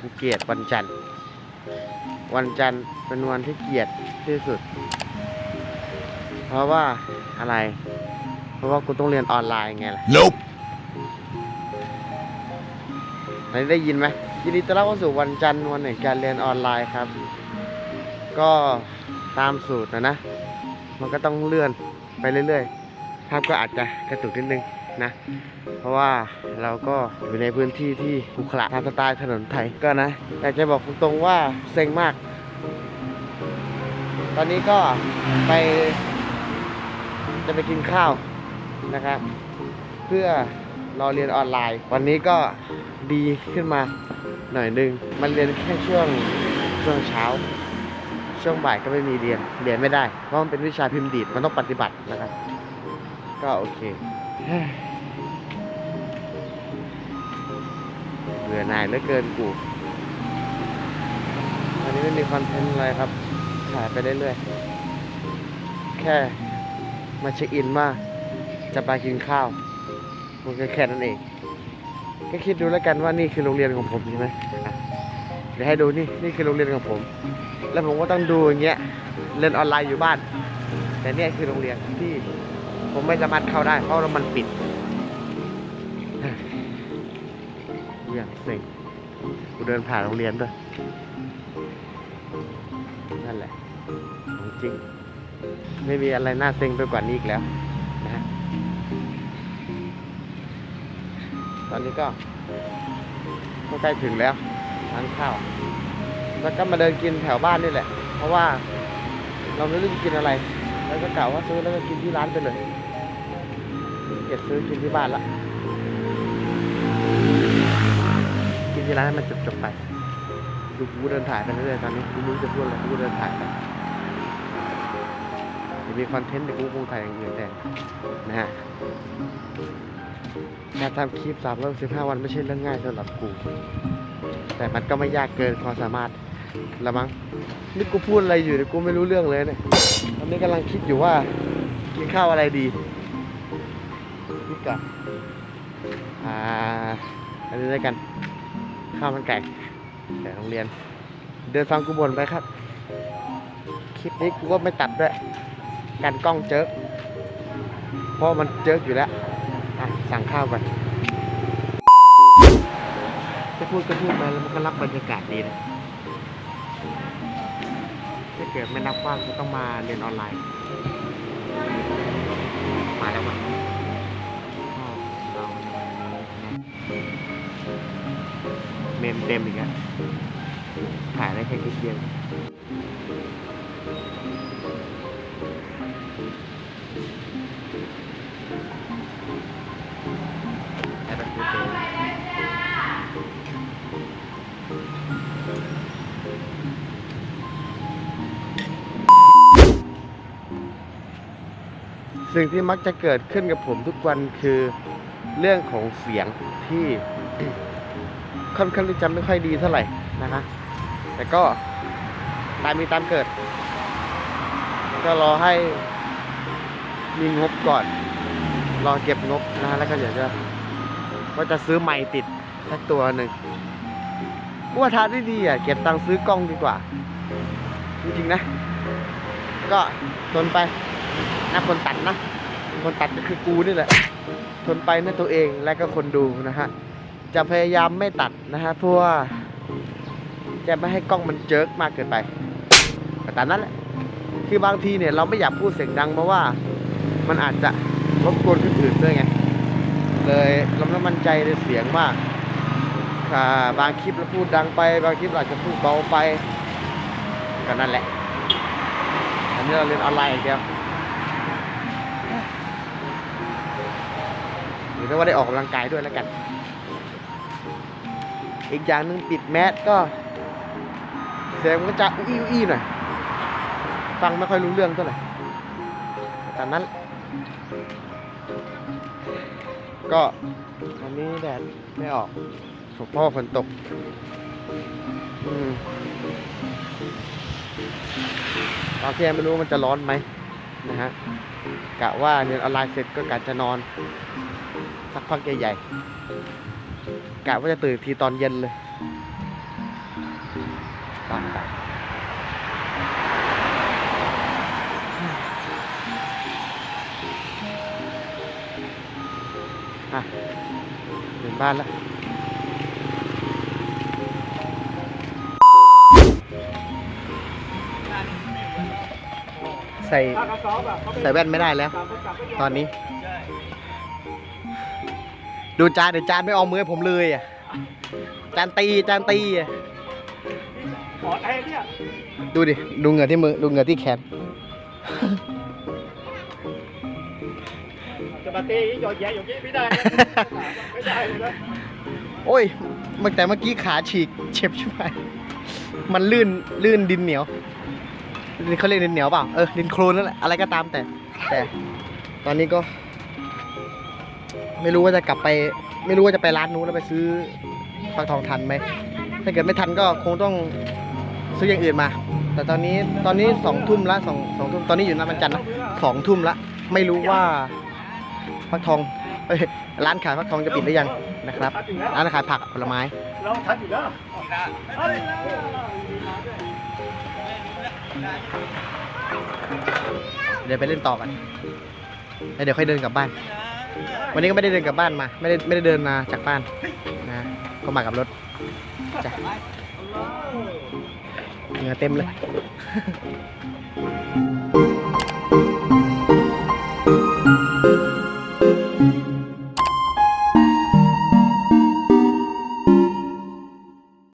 กูเกลียดวันจันทร์ วันจันทร์เป็นวันที่เกลียดที่สุด เพราะว่าอะไร เพราะว่ากูต้องเรียนออนไลน์ไงล่ะ Nope. ไหนได้ยินไหมยินดีต้อนรับเข้าสู่วันจันทร์วันแห่งการเรียนออนไลน์ครับ ก็ตามสูตรนะนะ มันก็ต้องเลื่อนไปเรื่อยๆภาพก็อาจจะกระตุกนิดนึง นะ เพราะว่าเราก็อยู่ในพื้นที่ที่ขรุขระตามสไตล์ถนนไทยก็นะอยากจะบอกตรงๆว่าเซ็งมาก ตอนนี้ก็ไปจะไปกินข้าวนะครับ เพื่อรอเรียนออนไลน์ วันนี้ก็ดีขึ้นมาหน่อยนึงมันเรียนแค่ช่วงช่วงเช้า ช่วงบ่ายก็ไม่มีเรียนเรียนไม่ได้ เพราะมันเป็นวิชาพิมพ์ดีดมันต้องปฏิบัตินะครับ ก็โอเค เบื่อหน่ายเหลือเกินกูวันนี้ไม่มีคอนเทนต์อะไรครับ ถ่ายไปเรื่อยๆ แค่มาเช็คอินว่าจะไปกินข้าว มันก็แค่นั้นเอง ก็คิดดูแล้วกันว่านี่คือโรงเรียนของผมใช่ไหมเดี๋ยวให้ดูนี่ นี่คือโรงเรียนของผม แล้วผมก็ต้องดูอย่างเงี้ย เรียนออนไลน์อยู่บ้าน แต่เนี่ยคือโรงเรียนที่ ผมไม่สามารถเข้าได้ เพราะมันปิดอย่างเซ็งกูเดินผ่านโรงเรียนด้วย นั่นแหละของจริง ไม่มีอะไรน่าเซ็งไปกว่านี้อีกแล้วนะฮะตอนนี้ก็ก็ใกล้ถึงแล้วร้านข้าว แล้วก็มาเดินกินแถวบ้านนี่แหละ เพราะว่าเราไม่รู้จะกินอะไร แล้วก็กล่าวว่าซื้อแล้วก็กินที่ร้านไปเลยเก็บซื้อกินที่บ้านละกินที่ร้านให้มันจบๆไปดูกูเดินถ่ายไปเรื่อยๆตอนนี้กูม่รู้จะพูดอะไรกูเดินถ่ายไปเดี๋ยวมีคอนเทนต์เดี๋ยวกูคงถ่ายอย่างอื่นแทนนะฮะการทำคลิป3ามร้อยสิบห้าวันไม่ใช่เรื่องง่ายสำหรับกู แต่มันก็ไม่ยากเกินความสามารถ ละมั้งนี่กูพูดอะไรอยู่เนี่ยกูไม่รู้เรื่องเลยเนี่ยตอนนี้กำลังคิดอยู่ว่ากินข้าวอะไรดีนี่ก่อนอ่าอันนี้ด้วยกัน ข้าวมันไก่แต่โรงเรียน เดินฟังกูบ่นไปครับ คลิปนี้กูก็ไม่ตัดด้วยกันกล้องเจิกเพราะมันเจิกอยู่แล้วอะสั่งข้าวก่อนจะพูดก็พูดไปแล้วมันก็รับบรรยากาศดีนะ เกิดไม่นับว่างก็ต้องมาเรียนออนไลน์ มาแล้วมั้งอ้าวเราเมมเต็มอีกแล้วถ่ายได้แค่คลิปเดียว สิ่งที่มักจะเกิดขึ้นกับผมทุกวันคือเรื่องของเสียงที่ค่อนข้างที่จะไม่ค่อยดีเท่าไหร่นะฮะแต่ก็ตามมีตามเกิด ก็รอให้มีงบก่อน รอเก็บงบนะฮะแล้วก็เดี๋ยวจะว่าจะซื้อไม้ติดสักตัวหนึ่งกูว่าทานได้ดีอะเก็บตังค์ซื้อกล้องดีกว่า จริงๆนะ ก็ทนไป นะคนตัดนะ คนตัดก็คือกูนี่แหละ ทนไปนะตัวเองและก็คนดูนะฮะ จะพยายามไม่ตัดนะฮะเพราะว่าจะไม่ให้กล้องมันเจิกมากเกินไปแต่ตามนั้นแหละ คือบางทีเนี่ยเราไม่อยากพูดเสียงดังเพราะว่ามันอาจจะรบกวนคนอื่นด้วยไง เลยเราไม่มั่นใจในเสียงมากอ่าบางคลิปเราพูดดังไป บางคลิปเราอาจจะพูดเบาไป ก็นั่นแหละ อันนี้เราเรียนออนไลน์อย่างเดียว หรือว่าได้ออกกำลังกายด้วยแล้วกัน อีกอย่างหนึ่งปิดแมสก็เสียงมันก็จะอื้ออี้หน่อย ฟังไม่ค่อยรู้เรื่องเท่าไหร่แต่นั้น ก็วันนี้แดดไม่ออกเพราะว่าฝนตก อืมตอนเที่ยงไม่รู้มันจะร้อนไหมนะฮะกะว่าเรียนออนไลน์เสร็จก็กะจะนอน สักพักใหญ่ๆกะว่าจะตื่นทีตอนเย็นเลยตามไปอะถึงบ้านแล้วใส่ใส่แว่นไม่ได้แล้ว ตอนนี้ ดูจานเดี๋ยวจานไม่เอามือให้ผมเลยอะจานตีจานตีอะขอแทนเนี่ยดูดิดูเหงื่อที่มือดูเหงื่อที่แขนจะมาเตะหยอดแย่อย่างนี้ไม่ได้นะไม่ได้เลยนะโอ้ยเมื่อแต่เมื่อกี้ขาฉีกเจ็บใช่ไหมมันลื่นลื่นดินเหนียวนี่เขาเรียกดินเหนียวเปล่าเออดินโคลนนั่นแหละอะไรก็ตามแต่ แต่ตอนนี้ก็ ไม่รู้ว่าจะกลับไป ไม่รู้ว่าจะไปร้านนู้นแล้วไปซื้อฟักทองทันไหมถ้าเกิดไม่ทันก็คงต้องซื้ออย่างอื่นมา แต่ตอนนี้ตอนนี้สองทุ่มละสองสองทุ่มตอนนี้อยู่น้ำมันจันทร์นะสองทุ่มละไม่รู้ว่าฟักทองเอ้ยร้านขายฟักทองจะปิดหรือยังนะครับร้านขายผักผลไม้ เราทัดอยู่แล้วเฮ้ยเดี๋ยวไปเล่นต่อกันแล้วเดี๋ยวค่อยเดินกลับบ้าน วันนี้ก็ไม่ได้เดินกลับบ้านมา ไม่ได้ไม่ได้เดินมาจากบ้านนะก็มากับรถจ้ะเหงื่อเต็มเลย